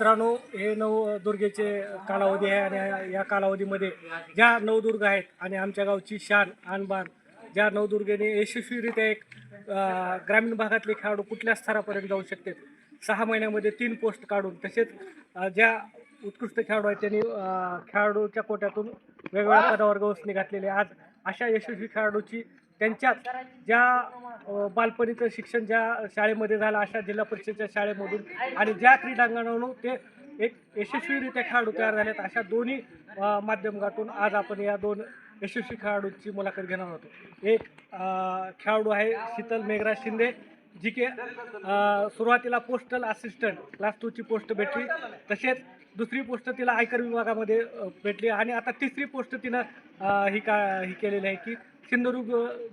मित्रांनो हे नवदुर्गेचे कालावधी आहे आणि या कालावधीमध्ये ज्या नवदुर्ग आहेत आणि आमच्या गावची शान आणबाण ज्या नवदुर्गेने यशस्वीरित्या एक ग्रामीण भागातले खेळाडू कुठल्या स्तरापर्यंत जाऊ शकते सहा महिन्यामध्ये तीन पोस्ट काढून तसेच ज्या उत्कृष्ट खेळाडू आहेत त्यांनी खेळाडूच्या कोट्यातून वेगवेगळ्या पदावर गवसणी घातलेली आहे. आज अशा यशस्वी खेळाडूची त्यांच्यात ज्या बालपणीचं शिक्षण ज्या शाळेमध्ये झालं अशा जिल्हा परिषदेच्या शाळेमधून आणि ज्या क्रीडांगणावरून ते एक यशस्वीरित्या खेळाडू तयार झालेत अशा दोन्ही माध्यम माध्यमातून आज आपण या दोन यशस्वी खेळाडूंची मुलाखत घेणार आहोत. एक खेळाडू आहे शीतल मेघराज शिंदे जी के सुरुवातीला पोस्टल असिस्टंट क्लास टूची पोस्ट भेटली. तसेच दुसरी पोस्ट तिला आयकर विभागामध्ये भेटली. आणि आता तिसरी पोस्ट तिनं ही का ही केलेली आहे की सिंधुदुर्ग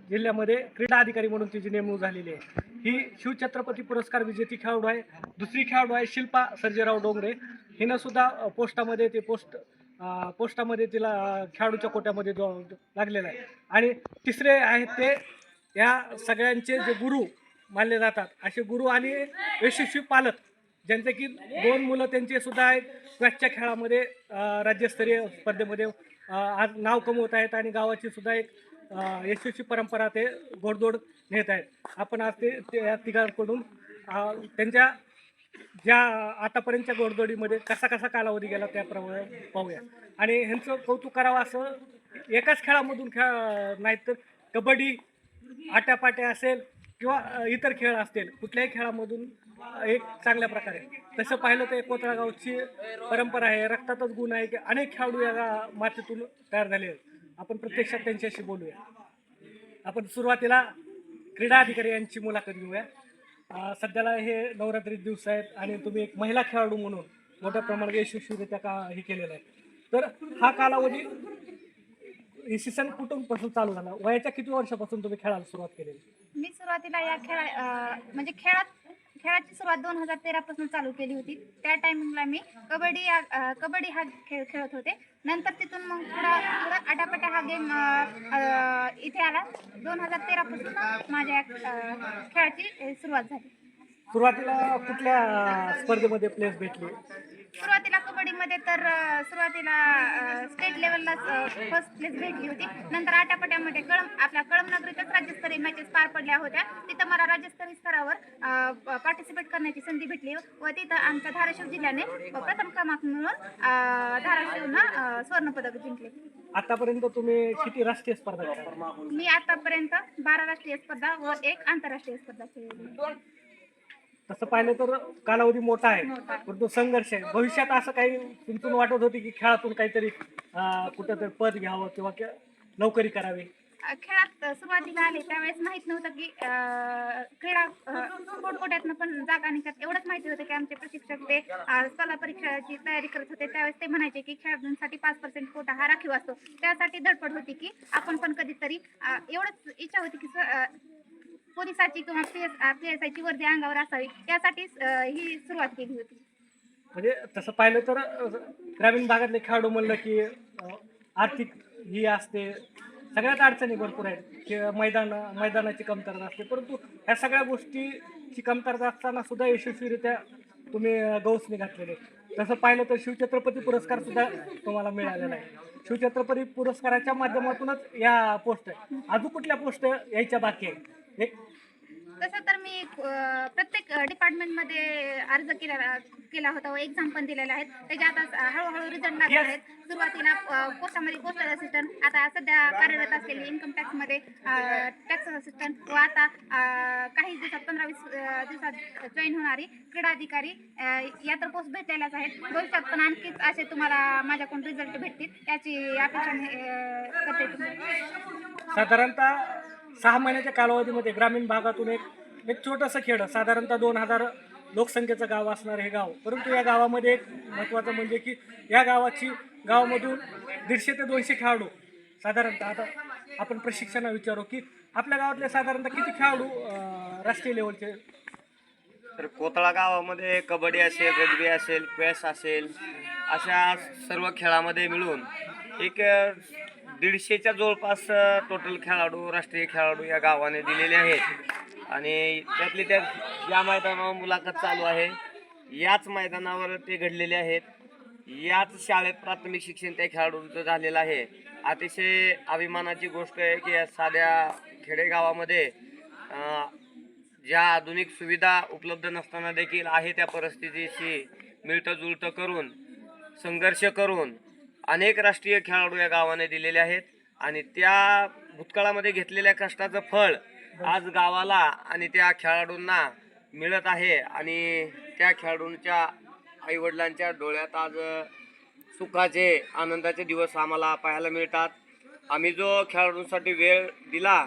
जिल्ह्यामध्ये क्रीडा अधिकारी म्हणून तिची नेमणूक झालेली आहे. ही शिवछत्रपती पुरस्कार विजेती खेळाडू आहे. दुसरी खेळाडू आहे शिल्पा सर्जेराव डोंगरे. हिनं सुद्धा पोस्टामध्ये ते पोस्ट पोस्टामध्ये तिला खेळाडूच्या कोट्यामध्ये जो लागलेला आहे. आणि तिसरे आहेत ते या सगळ्यांचे जे गुरु मानले जातात असे गुरु आणि यशस्वी पालक ज्यांचे की दोन मुलं त्यांचे सुद्धा एक क्वॅचच्या खेळामध्ये राज्यस्तरीय स्पर्धेमध्ये आज नाव कमवत आहेत आणि गावाची सुद्धा एक यशस्वी परंपरा ते गोडदोड नेत आहेत. आपण आज ते या तिघांकडून त्यांच्या ज्या आतापर्यंतच्या गोडदोडीमध्ये कसा कसा कालावधी गेला त्याप्रमाणे पाहूया. आणि ह्यांचं कौतुक करावं असं एकाच खेळामधून खेळ नाही तर कबड्डी आट्यापाट्या असेल किंवा इतर खेळ असतील कुठल्याही खेळामधून एक चांगल्या प्रकारे. तसं पाहिलं तर कोतळा गावची परंपरा आहे रक्तातच गुण आहे की अनेक खेळाडू या मातीतून तयार झाले आहेत. आपण प्रत्यक्षात त्यांच्याशी बोलूया. आपण सुरुवातीला क्रीडा अधिकारी यांची मुलाखत घेऊया. सध्याला हे नवरात्री दिवस आहेत आणि तुम्ही एक महिला खेळाडू म्हणून मोठ्या प्रमाणात यशस्वीरित्या का हे केलेलं आहे. तर हा कालावधी ही सन कुठूनपासून चालू झाला? वयाच्या किती वर्षापासून तुम्ही खेळायला सुरुवात केलेली? मी सुरुवातीला या खेळा म्हणजे खेळात खेळाची सुरुवात दोन हजार तेरा पासून चालू केली होती. त्या टायमिंगला मी कबड्डी या कबड्डी हा खेळ खेळत होते. नंतर तिथून मग थोडा थोडा आटापाटा हा गेम इथे आला. दोन हजार तेरा पासून माझ्या खेळाची सुरुवात झाली. सुरुवातीला कुठल्या अ, स्पर्धेमध्ये प्लेस भेटली? सुरुवातीला कबड्डीमध्ये तर अं, सुरुवातीला स्टेट लेवलला फर्स्ट प्लेस भेटली होती. नंतर आटापट्यामध्ये कळम आपल्या कळम नगरीतच राज्यस्तरीय मॅचेस पार पडल्या होत्या. तिथं मला राज्यस्तरीय स्तरावर पार्टिसिपेट करण्याची संधी भेटली व तिथं आमच्या धाराशिव जिल्ह्याने प्रथम क्रमांक मिळून अं, धाराशिवनं स्वर्ण पदक जिंकले. आतापर्यंत तुम्ही किती राष्ट्रीय स्पर्धा मी आतापर्यंत बारा राष्ट्रीय स्पर्धा व एक आंतरराष्ट्रीय स्पर्धा खेळली. तसं पाहिलं तर कालावधी मोठा आहे. परंतु संघर्ष आहे. भविष्यात असं काही तुमतून वाटत होती की खेळातून काहीतरी कुठंतरी पद घ्यावं किंवा नोकरी करावी? खेळात सुरुवातीला आले त्यावेळेस माहीत नव्हतं की क्रीडा स्पोर्ट कोट्यातनं पण जागा निघतात एवढंच माहिती होतं की आमचे प्रशिक्षक ते स्पर्धा परीक्षाची तयारी करत होते. त्यावेळेस ते म्हणायचे की खेळाडूंसाठी पाच पर्सेंट कोटा हा राखीव असतो. त्यासाठी धडपड होती की आपण पण कधीतरी एवढंच इच्छा होती की पोलिसाची किंवा पी एस पी एस आयची वर्दी अंगावर असावी त्यासाठी ही सुरुवात केली होती. म्हणजे तसं पाहिलं तर ग्रामीण भागातले खेळाडू म्हणलं की आर्थिक ही असते सगळ्यात अडचणी भरपूर आहेत. की मैदान मैदानाची कमतरता असते परंतु ह्या सगळ्या गोष्टीची कमतरता असताना सुद्धा यशस्वीरित्या तुम्ही गौसने घातलेले तसं पाहिलं तर शिवछत्रपती पुरस्कार सुद्धा तुम्हाला मिळालेला आहे. शिवछत्रपती पुरस्काराच्या माध्यमातूनच या पोस्ट आहे. अजून कुठल्या पोस्ट यायच्या बाकी आहे एक तसं तर मी अ, प्रत्येक डिपार्टमेंटमध्ये अर्ज केलेला केला होता व एक्झाम पण दिलेल्या आहेत. त्याच्या आता हळूहळू रिझल्ट लागले आहेत. सुरुवातीला अ, पोस्टामध्ये पोस्टल असिस्टंट आता सध्या कार्यरत असलेली इन्कम टॅक्समध्ये टॅक्स असिस्टंट व आता अ, काही दिवसात पंधरा वीस अ, दिवसात जॉईन होणारी क्रीडा अधिकारी अ, या तर पोस्ट भेटलेल्याच आहेत. भविष्यात पण आणखीच असे तुम्हाला माझ्याकडून रिझल्ट भेटतील. याची अपेक्षा मी, अ, करते साधारणतः सहा महिन्याच्या कालावधीमध्ये ग्रामीण भागातून एक एक छोटंसं खेडं साधारणतः दोन हजार लोकसंख्येचं गाव असणार हे गाव. परंतु या गावामध्ये एक महत्त्वाचं म्हणजे की या गावाची गावामधून दीडशे ते दोनशे खेळाडू साधारणतः आता आपण प्रशिक्षणा विचारू की आपल्या गावातले साधारणतः किती खेळाडू राष्ट्रीय लेवलचे? तर कोतळा गावामध्ये कबड्डी असेल रग्बी असेल क्वेस असेल अशा सर्व खेळामध्ये मिळून एक दीडशेच्या जवळपास टोटल खेळाडू राष्ट्रीय खेळाडू या गावाने दिलेले आहेत. आणि त्यातली त्यात या मैदानावर मुलाखत चालू आहे. याच मैदानावर ते घडलेले आहेत. याच शाळेत प्राथमिक शिक्षण त्या खेळाडूंचं झालेलं आहे. अतिशय अभिमानाची गोष्ट आहे की या साध्या खेडेगावामध्ये ज्या आधुनिक सुविधा उपलब्ध नसताना देखील आहे त्या परिस्थितीशी मिळतं जुळतं करून संघर्ष करून अनेक राष्ट्रीय खेळाडू या गावाने दिलेले आहेत आणि त्या भूतकाळामध्ये घेतलेल्या कष्टाचं फळ आज गावाला आणि त्या खेळाडूंना मिळत आहे आणि त्या खेळाडूंच्या आईवडिलांच्या डोळ्यात आज सुखाचे आनंदाचे दिवस आम्हाला पाहायला मिळतात. आम्ही जो खेळाडूंसाठी वेळ दिला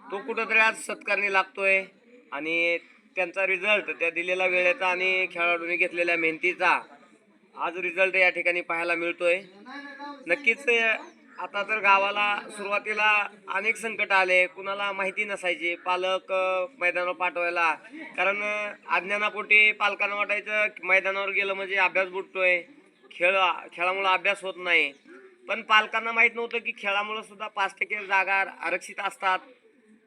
तो कुठंतरी आज सत्कारणी लागतोय आणि त्यांचा रिझल्ट त्या दिलेल्या वेळेचा आणि खेळाडूंनी घेतलेल्या मेहनतीचा आज रिझल्ट या ठिकाणी पाहायला मिळतोय. नक्कीच आता तर गावाला सुरुवातीला अनेक संकट आले. कुणाला माहिती नसायची पालक मैदानावर पाठवायला. कारण अज्ञानापोटी पालकांना वाटायचं की मैदानावर गेलं म्हणजे अभ्यास बुडतोय खेळ खेळामुळं अभ्यास होत नाही. पण पालकांना माहीत नव्हतं की खेळामुळं सुद्धा पाच टक्के जागा आरक्षित असतात.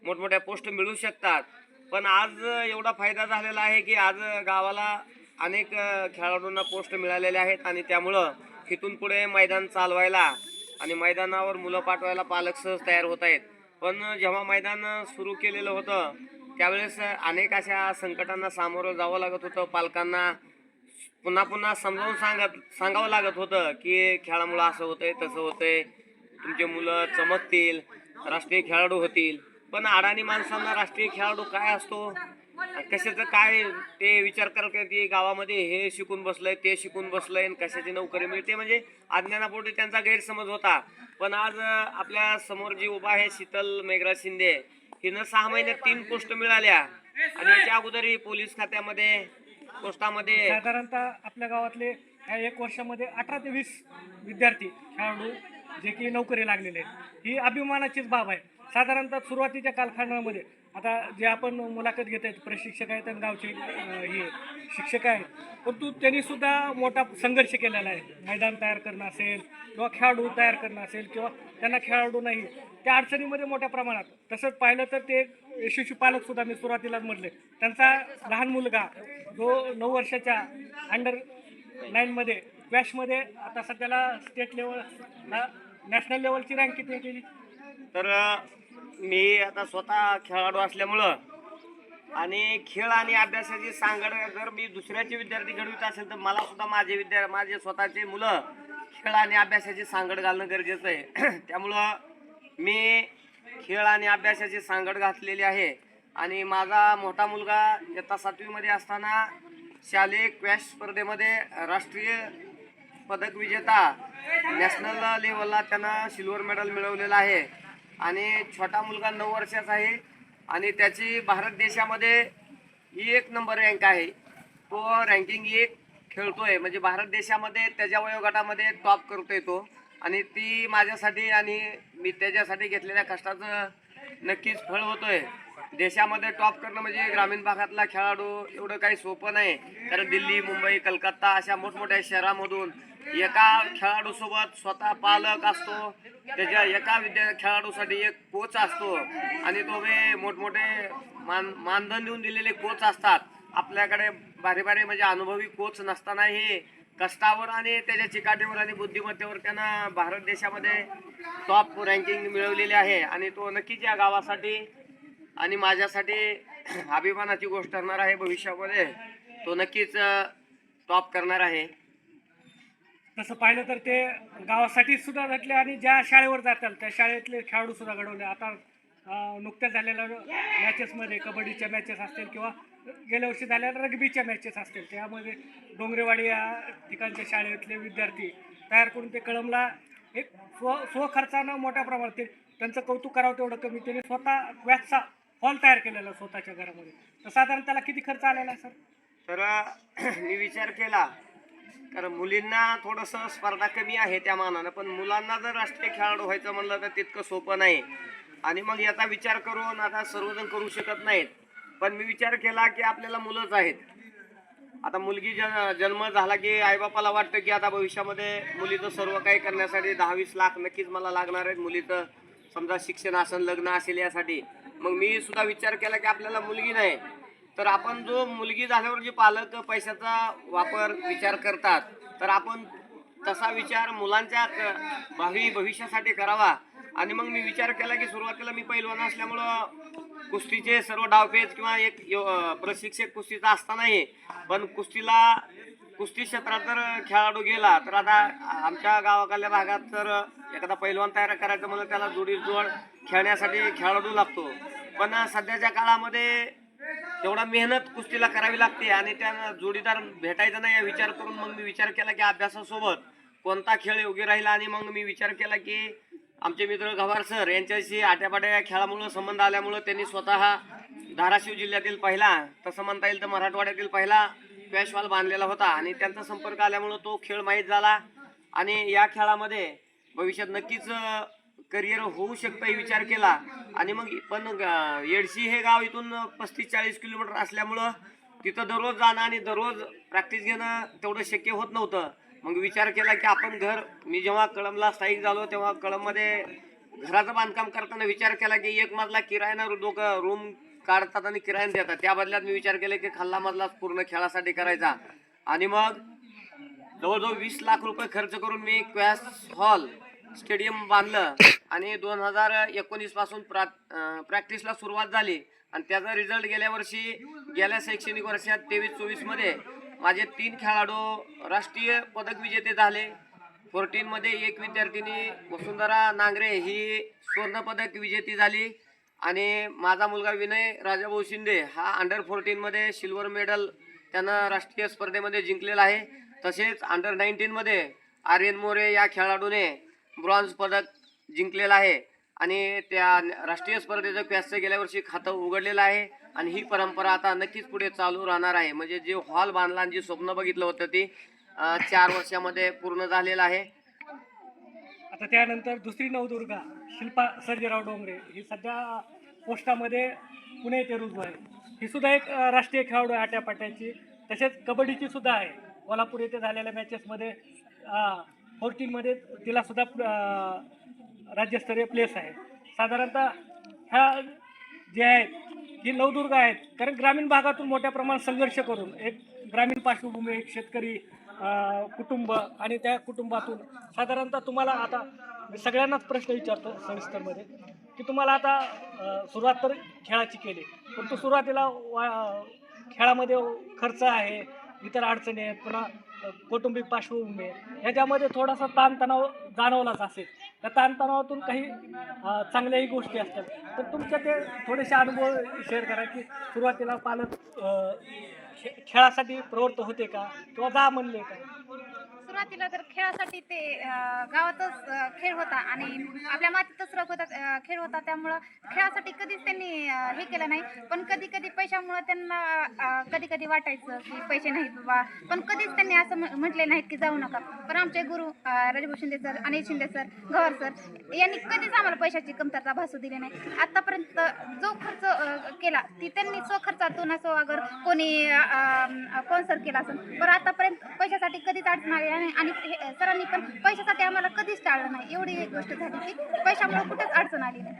मोठमोठ्या पोस्ट मिळू शकतात. पण आज एवढा फायदा झालेला आहे की आज गावाला अनेक खेळाडूंना पोस्ट मिळालेले आहेत आणि त्यामुळं इथून पुढे मैदान चालवायला आणि मैदानावर मुलं पाठवायला पालक सहज तयार होत आहेत. पण जेव्हा मैदान सुरू केलेलं होतं त्यावेळेस अनेक अशा संकटांना सामोरं जावं लागत होतं. पालकांना पुन्हा पुन्हा समजावून सांगत सांगावं लागत होतं की खेळामुळं असं होतंय तसं होतंय. तुमचे मुलं चमकतील राष्ट्रीय खेळाडू होतील. पण अडाणी माणसांना राष्ट्रीय खेळाडू काय असतो? कशाचं काय ते विचार करतात की गावामध्ये हे शिकून बसलंय ते शिकून बसलंय आणि कशाची नोकरी? मिळते म्हणजे अज्ञानापोटी त्यांचा गैरसमज होता. पण आज आपल्यासमोर जी उभा आहे शीतल मेघराज शिंदे हिनं सहा महिन्यात तीन पोस्ट मिळाल्या. आणि याच्या अगोदरही पोलीस खात्यामध्ये पोस्टामध्ये साधारणतः आपल्या गावातले या एक वर्षामध्ये अठरा ते वीस विद्यार्थी खेळाडू जे की नोकरी लागलेले आहेत. ही अभिमानाचीच बाब आहे. साधारणतः सुरुवातीच्या कालखंडामध्ये आता जे आपण मुलाखत घेत आहेत प्रशिक्षक आहेत आणि गावचे हे शिक्षक आहेत परंतु त्यांनी सुद्धा मोठा संघर्ष केलेला आहे. मैदान तयार करणं असेल किंवा खेळाडू तयार करणं असेल किंवा त्यांना खेळाडू नाही त्या अडचणीमध्ये मोठ्या प्रमाणात. तसंच पाहिलं तर ते यशस्वी पालक सुद्धा मी सुरुवातीलाच म्हटले. त्यांचा लहान मुलगा जो नऊ वर्षाच्या अंडर नाईनमध्ये क्वॅशमध्ये आता सध्याला स्टेट लेवल नॅशनल लेवलची रँक किती केली. तर मी आता स्वतः खेळाडू असल्यामुळं आणि खेळ आणि अभ्यासाची सांगड जर मी दुसऱ्याचे विद्यार्थी घडवित असेल तर मला सुद्धा माझे विद्या माझे स्वतःचे मुलं खेळ आणि अभ्यासाची सांगड घालणं गरजेचं आहे. त्यामुळं मी खेळ आणि अभ्यासाची सांगड घातलेली आहे. आणि माझा मोठा मुलगा इयत्ता सातवीमध्ये असताना शालेय क्वॅश स्पर्धेमध्ये राष्ट्रीय पदक विजेता नॅशनल लेवलला त्यानं सिल्वर मेडल मिळवलेलं आहे. आणि छोटा मुलगा नऊ वर्षाचा आहे आणि त्याची भारत देशामध्ये एक नंबर रँक आहे. तो रँकिंग एक खेळतोय. म्हणजे भारत देशामध्ये त्याच्या वयोगटामध्ये टॉप करतोय तो. आणि ती माझ्यासाठी आणि मी त्याच्यासाठी घेतलेल्या कष्टाचं नक्कीच फळ होतोय. देशामध्ये टॉप करणं म्हणजे ग्रामीण भागातला खेळाडू एवढं काही सोपं नाही. कारण दिल्ली मुंबई कलकत्ता अशा मोठमोठ्या शहरामधून एका खेळाडूसोबत स्वतः पालक असतो. त्याच्या एका विद्या खेळाडूसाठी एक कोच असतो. आणि तो वे मोठमोठे मान मानधन देऊन दिलेले कोच असतात. आपल्याकडे भारी भारी म्हणजे अनुभवी कोच नसतानाही कष्टावर आणि त्याच्या चिकाटीवर आणि बुद्धिमत्तेवर त्यानं भारत देशामध्ये टॉप रँकिंग मिळवलेली आहे. आणि तो नक्कीच या गावासाठी आणि माझ्यासाठी अभिमानाची गोष्ट ठरणार आहे. भविष्यामध्ये तो नक्कीच टॉप करणार आहे. तसं पाहिलं तर ते गावासाठी सुद्धा घडले आणि ज्या शाळेवर जातात त्या शाळेतले खेळाडू सुद्धा घडवले. आता नुकत्याच झालेल्या मॅचेसमध्ये कबड्डीच्या मॅचेस असतील किंवा गेल्या वर्षी झालेल्या रग्बीच्या मॅचेस असतील त्यामध्ये डोंगरेवाडी या ठिकाणच्या शाळेतले विद्यार्थी तयार करून ते कळमला एक स्व स्वखर्चानं मोठ्या प्रमाणात ते त्यांचं कौतुक करावं तेवढं कमी त्यांनी स्वतः वॅचचा हॉल तयार केलेला स्वतःच्या घरामध्ये. तर साधारण त्याला किती खर्च आलेला आहे सर? तर मी विचार केला. कारण मुलींना थोडंसं स्पर्धा कमी आहे त्या मानानं पण मुलांना जर राष्ट्रीय खेळाडू व्हायचं म्हणलं तर तितकं सोपं नाही. आणि मग याचा विचार करून आता सर्वजण करू शकत नाहीत. पण मी विचार केला की आपल्याला मुलंच आहेत. आता मुलगी जन जन्म झाला की आईबापाला वाटतं की आता भविष्यामध्ये मुलीचं सर्व काही करण्यासाठी दहा वीस लाख नक्कीच मला लागणार आहेत मुलीचं. समजा शिक्षण असेल लग्न असेल यासाठी. मग मी सुद्धा विचार केला की आपल्याला मुलगी नाही. तर आपण जो मुलगी झाल्यावर जे पालक पैशाचा वापर विचार करतात तर आपण तसा विचार मुलांच्या भावी भविष्यासाठी करावा. आणि मग मी विचार केला की सुरुवातीला मी पैलवान असल्यामुळं कुस्तीचे सर्व डावपेच किंवा एक यो- प्रशिक्षक कुस्तीचा असतानाही पण कुस्तीला कुस्ती क्षेत्रात जर खेळाडू गेला तर आता आमच्या गावाकडल्या भागात तर एखादा पैलवान तयार करायचं म्हणलं त्याला जोडी जोड खेळण्यासाठी खेळाडू लागतो. पण सध्याच्या काळामध्ये तेवढा मेहनत कुस्तीला करावी लागते आणि त्या जोडीदार भेटायचा नाही या विचार करून मग मी विचार केला की अभ्यासासोबत कोणता खेळ योग्य राहिला आणि मग मी विचार केला की आमचे मित्र गव्हार सर यांच्याशी आट्यापाट्या या खेळामुळं संबंध आल्यामुळं त्यांनी स्वतः धाराशिव जिल्ह्यातील पहिला तसं म्हणता येईल तर मराठवाड्यातील पहिला पॅशवाल बांधलेला होता आणि त्यांचा संपर्क आल्यामुळं तो खेळ माहीत झाला. आणि या खेळामध्ये भविष्यात नक्कीच करिअर होऊ शकतं हे विचार केला. आणि मग पण येडशी हे गाव इथून पस्तीस चाळीस किलोमीटर असल्यामुळं तिथं दररोज जाणं आणि दररोज प्रॅक्टिस घेणं तेवढं शक्य होत नव्हतं. मग विचार केला की आपण घर मी जेव्हा कळमला स्थायिक झालो तेव्हा कळममध्ये घराचं बांधकाम करताना विचार केला की एक मजला किरायानं लोक रूम काढतात आणि किरायाने देतात. त्या बदल्यात मी विचार केला की खाल्ला मजला पूर्ण खेळासाठी करायचा. आणि मग जवळजवळ वीस लाख रुपये खर्च करून मी क्वॅस हॉल स्टेडियम बांधलं आणि दोन हजार एकोणीसपासून प्रा प्रॅक्टिसला सुरुवात झाली. आणि त्याचा रिझल्ट गेल्या वर्षी गेल्या शैक्षणिक वर्षात तेवीस चोवीसमध्ये माझे तीन खेळाडू राष्ट्रीय पदक विजेते झाले. फोर्टीन मध्ये एक विद्यार्थिनी वसुंधरा नांगरे ही सुवर्ण पदक विजेती झाली. आणि माझा मुलगा विनय राजाभाऊ शिंदे हा अंडर फोर्टीन मध्ये सिल्वर मेडल त्यानं राष्ट्रीय स्पर्धेमध्ये जिंकलेला आहे. तसेच अंडर नाईन्टीन मध्ये आर्यन मोरे या खेळाडूने ब्रॉन्झ पदक जिंकलेलं आहे. आणि त्या राष्ट्रीय स्पर्धेचं प्यासचं गेल्या वर्षी खातं उघडलेलं आहे. आणि ही परंपरा आता नक्कीच पुढे चालू राहणार आहे. म्हणजे जे हॉल बांधला आणि जे स्वप्न बघितलं होतं ते चार वर्षामध्ये पूर्ण झालेलं आहे. आता त्यानंतर दुसरी नवदुर्गा शिल्पा सर्जेराव डोंगरे ही सध्या पोस्टामध्ये पुणे येथे रुजू आहे. ही सुद्धा एक राष्ट्रीय खेळाडू आहे आट्यापाट्याची. तसेच कबड्डीची सुद्धा आहे. कोल्हापूर येथे झालेल्या मॅचेसमध्ये फोर्टीनमध्ये तिला सुद्धा राज्यस्तरीय प्लेस आहे. साधारणतः ह्या जे आहेत ही नवदुर्ग आहेत. कारण ग्रामीण भागातून मोठ्या प्रमाणात संघर्ष करून एक ग्रामीण पार्श्वभूमी एक शेतकरी कुटुंब आणि त्या कुटुंबातून साधारणतः तुम्हाला आता मी सगळ्यांनाच प्रश्न विचारतो सविस्तरमध्ये की तुम्हाला आता सुरुवात तर खेळाची केली पण तो सुरुवातीला वा खेळामध्ये खर्च आहे इतर अडचणी आहेत पुन्हा कौटुंबिक पार्श्वभूमी आहे. ह्याच्यामध्ये थोडासा ताणतणाव जाणवलाच असेल. त्या ताणतणावातून काही चांगल्याही गोष्टी असतात. तर तुमच्या ते थोडेसे अनुभव शेअर करा की सुरुवातीला पालक खे- खेळासाठी प्रवृत्त होते का? किंवा जा म्हणले का? सुरुवातीला तर खेळासाठी ते अं, गावातच अं, खेळ होता आणि आपल्या मातीतच रग होता अं, खेळ होता. त्यामुळं खेळासाठी कधीच त्यांनी अं, हे केलं नाही. पण कधी कधी पैशामुळं त्यांना कधी कधी वाटायचं की पैसे नाहीत बाबा. पण कधीच त्यांनी असं म्ह- म्हटले नाहीत की जाऊ नका. पण आमचे गुरु अं, Rajbhau Shinde sir Anil Shinde sir Gawar sir यांनी कधीच आम्हाला पैशाची कमतरता भासू दिली नाही. आतापर्यंत जो खर्च अं, केला ती त्यांनी स्वखर्चातून असो अगर कोणी स्पॉन्सर केला असेल. पण आतापर्यंत पैशासाठी कधीच अडचण आली नाही. आणि हे- सरांनी पण पैशासाठी आम्हाला कधीच टाळलं नाही. एवढी एक गोष्ट झाली की पैशामुळे कुठेच अडचण आली नाही.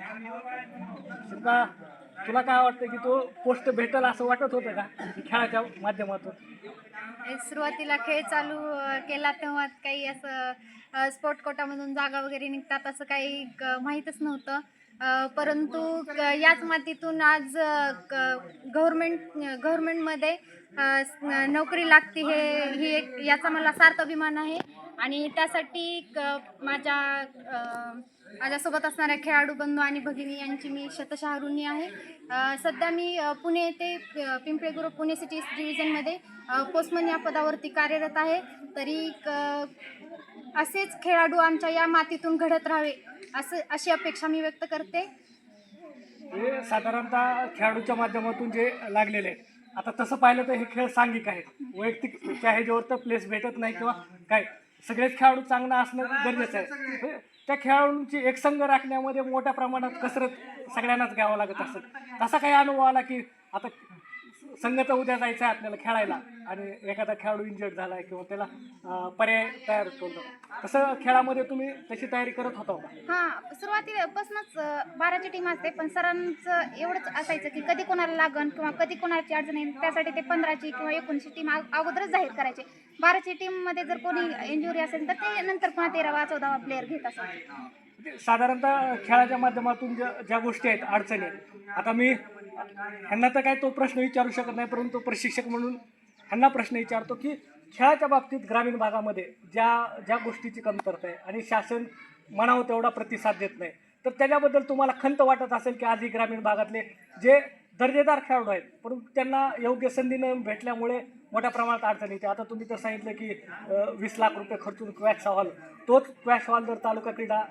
तुला काय वाटतं की तो पोस्ट भेटेल असं वाटत होतं का? खेळाच्या माध्यमातून? सुरुवातीला खेळ चालू केला तेव्हा काही असं स्पोर्ट कोटामधून जागा वगैरे निघतात असं काही माहीतच नव्हतं. परंतु क- याच मातीतून आज गव्हर्मेंट गव्हर्मेंटमध्ये नोकरी लागते हे ही एक याचा मला सार्थ अभिमान आहे. आणि त्यासाठी माझ्या माझ्यासोबत असणाऱ्या खेळाडू बंधू आणि भगिनी यांची मी शतशः ऋणी आहे सध्या मी पुणे येथे पिंपळे गुरु पुणे सिटी डिव्हिजनमध्ये पोस्टमन या पदावरती कार्यरत आहे. तरी क- असेच खेळाडू आमच्या या मातीतून घडत राहावे. असं अशी अपेक्षा मी व्यक्त करते. हे साधारणतः खेळाडूच्या माध्यमातून जे लागलेले आहेत. आता तसं पाहिलं तर हे खेळ सांघिक आहेत. वैयक्तिक त्या ह्याच्यावर तर प्लेस भेटत नाही किंवा काय? सगळेच खेळाडू चांगला असणं गरजेचं आहे. त्या खेळाडूंची एकसंघ राखण्यामध्ये मोठ्या प्रमाणात कसरत सगळ्यांनाच घ्यावं लागत असत. तसा काही अनुभव आला की आता संघाचा उद्या जायचं आहे आपल्याला खेळायला. आणि एखादा खेळाडू इंजर्ड झाला आहे किंवा त्याला पर्याय तयार करतो तसं खेळामध्ये तुम्ही तशी तयारी करत होता हा सुरुवातीपासूनच बाराची टीम असते पण सरांचं एवढंच असायचं की कधी कोणाला लागन किंवा कधी कोणाची अडचण येईल त्यासाठी ते पंधराची किंवा एकोणीसची टीम अगोदरच जाहीर करायचे. बाराची टीममध्ये जर कोणी इंजुरी असेल तर ते नंतर पुन्हा तेरावा चौदावा प्लेअर घेत असतात. म्हणजे साधारणतः खेळाच्या माध्यमातून ज्या ज्या गोष्टी आहेत अडचणी आहेत. आता मी ह्यांना तर काय तो प्रश्न विचारू शकत नाही परंतु प्रशिक्षक म्हणून ह्यांना प्रश्न विचारतो की खेळाच्या बाबतीत ग्रामीण भागामध्ये ज्या ज्या गोष्टीची कमतरता आहे आणि शासन म्हणावं तेवढा प्रतिसाद देत नाही तर त्याच्याबद्दल तुम्हाला खंत वाटत असेल की आजही ग्रामीण भागातले जे दर्जेदार खेळाडू आहेत परंतु त्यांना योग्य संधी न भेटल्यामुळे मोठ्या प्रमाणात अडचण येते. आता तुम्ही तर सांगितलं की वीस लाख रुपये खर्चून क्वॅश हॉल तोच क्वॅश हॉल जर तालुका क्रीडा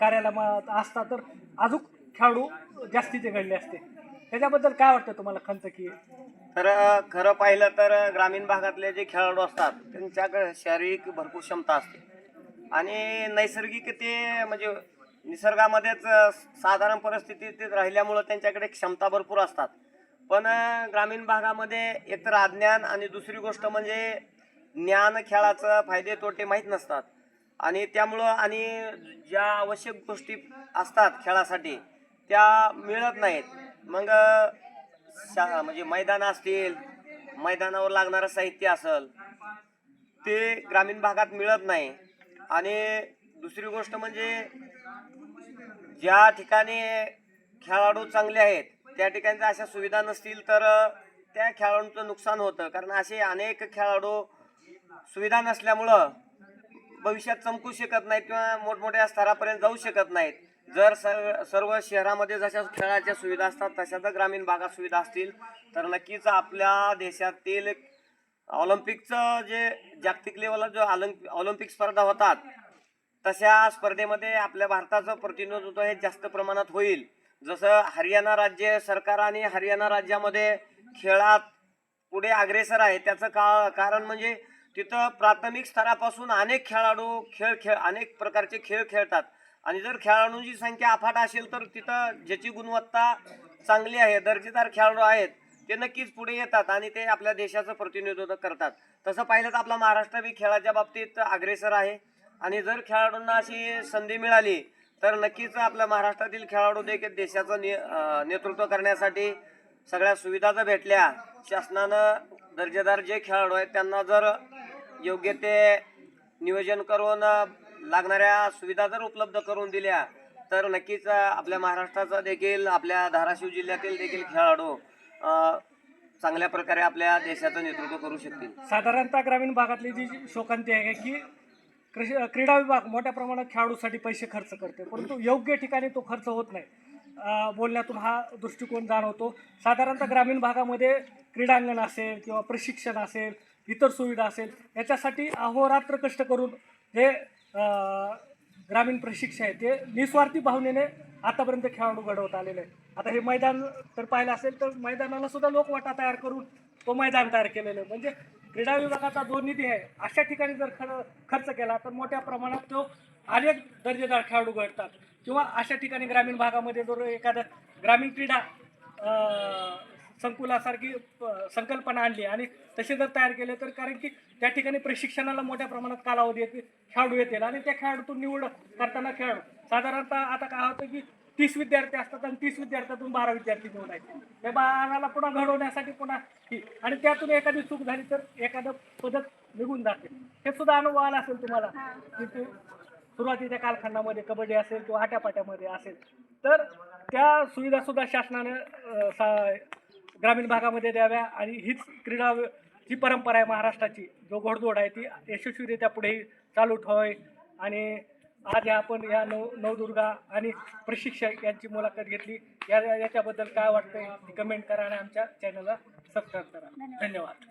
कार्यालयात असता तर अजून खेळाडू जास्तीचे घडले असते. त्याच्याबद्दल काय वाटतं तुम्हाला खंत की? तर खरं पाहिलं तर ग्रामीण भागातले जे खेळाडू असतात त्यांच्याकडे शारीरिक भरपूर क्षमता असते. आणि नैसर्गिक ते म्हणजे निसर्गामध्येच साधारण परिस्थितीत राहिल्यामुळं त्यांच्याकडे क्षमता भरपूर असतात. पण ग्रामीण भागामध्ये एकतर अज्ञान आणि दुसरी गोष्ट म्हणजे ज्ञान खेळाचं फायदे तोटे माहीत नसतात. आणि त्यामुळं आणि ज्या आवश्यक गोष्टी असतात खेळासाठी त्या मिळत नाहीत. मग शा म्हणजे मैदान असतील मैदानावर लागणारं साहित्य असेल ते ग्रामीण भागात मिळत नाही. आणि दुसरी गोष्ट म्हणजे ज्या ठिकाणी खेळाडू चांगले आहेत त्या ठिकाणी जर अशा सुविधा नसतील तर त्या खेळाडूंचं नुकसान होतं. कारण असे अनेक खेळाडू सुविधा नसल्यामुळं भविष्यात चमकू शकत नाहीत किंवा मोठमोठ्या स्तरापर्यंत जाऊ शकत नाहीत. जर सर्व सर्व शहरामध्ये जशा खेळाच्या सुविधा असतात तशा जर ग्रामीण भागात सुविधा असतील. तर नक्कीच आपल्या देशातील ऑलिम्पिकचं जे जागतिक लेवलला जो ऑलिम्पिक ऑलिम्पिक स्पर्धा होतात तशा स्पर्धेमध्ये आपल्या भारताचं प्रतिनिधित्व हे जास्त प्रमाणात होईल. जसं हरियाणा राज्य सरकार आणि हरियाणा राज्यामध्ये खेळात पुढे अग्रेसर आहे त्याचं का कारण म्हणजे तिथं प्राथमिक स्तरापासून अनेक खेळाडू खेळ खेळ अनेक प्रकारचे खेळ खेळतात. आणि जर खेळाडूंची संख्या अफाट असेल तर तिथं ज्याची गुणवत्ता चांगली आहे दर्जेदार खेळाडू आहेत ते नक्कीच पुढे येतात आणि ते आपल्या देशाचं प्रतिनिधित्व करतात. तसं पाहिलं तर आपला महाराष्ट्र बी खेळाच्या बाबतीत अग्रेसर आहे आणि जर खेळाडूंना अशी संधी मिळाली तर नक्कीच आपल्या महाराष्ट्रातील खेळाडू देखील देशाचं ने नेतृत्व करण्यासाठी सगळ्या सुविधा जर भेटल्या शासनानं दर्जेदार जे खेळाडू आहेत त्यांना जर योग्य ते नियोजन करून लागणाऱ्या सुविधा जर उपलब्ध करून दिल्या तर नक्कीच आपल्या महाराष्ट्राचा देखील आपल्या धाराशिव जिल्ह्यातील देखील खेळाडू चांगल्या प्रकारे आपल्या देशाचं नेतृत्व करू शकतील. साधारणतः ग्रामीण भागातली जी जी शोकांती आहे की कृषी क्रीडा विभाग मोठ्या प्रमाणात खेळाडूसाठी पैसे खर्च करते परंतु योग्य ठिकाणी तो खर्च होत नाही. बोलण्यातून हा दृष्टिकोन जाणवतो. साधारणतः ग्रामीण भागामध्ये क्रीडांगण असेल किंवा प्रशिक्षण असेल इतर सुविधा असेल याच्यासाठी अहोरात्र कष्ट करून हे ग्रामीण प्रशिक्षक आहे ते निस्वार्थी भावनेने आतापर्यंत खेळाडू घडवत आलेले आहे आता हे मैदान तर पाहिलं असेल तर मैदानाला सुद्धा लोकवाटा तयार करून तो मैदान तयार केलेलं आहे. म्हणजे क्रीडा विभागाचा जो निधी आहे अशा ठिकाणी जर खर खर्च केला तर मोठ्या प्रमाणात तो अनेक दर्जेदार खेळाडू घडतात. किंवा अशा ठिकाणी ग्रामीण भागामध्ये जर एखादं ग्रामीण क्रीडा संकुलासारखी संकल्पना आणली. आणि तसे जर तयार केले तर कारण की त्या ठिकाणी प्रशिक्षणाला मोठ्या प्रमाणात कालावधी येते खेळाडू येतील. आणि त्या खेळाडूतून निवड करताना खेळाडू. साधारणतः आता काय होतं की तीस विद्यार्थी असतात आणि तीस विद्यार्थ्यातून बारा विद्यार्थी निवडायचे त्या बाराला पुन्हा घडवण्यासाठी पुन्हा आणि त्यातून एखादी चूक झाली तर एखादं पदक निघून जाते. हे सुद्धा अनुभव आला असेल तुम्हाला. की ते सुरुवातीच्या कालखंडामध्ये कबड्डी असेल किंवा आट्यापाट्यामध्ये असेल. तर त्या सुविधा सुद्धा शासनाने ग्रामीण भागामध्ये द्याव्या आणि हीच क्रीडा जी परंपरा आहे महाराष्ट्राची. जो घोडदोड आहे ती यशस्वीरित्या पुढेही चालू ठेवाय आणि आज आपण या नव नवदुर्गा आणि प्रशिक्षक यांची मुलाखत घेतली. या याच्याबद्दल काय वाटतंय कमेंट करा आणि आमच्या चॅनलला सबस्क्राईब करा. धन्यवाद.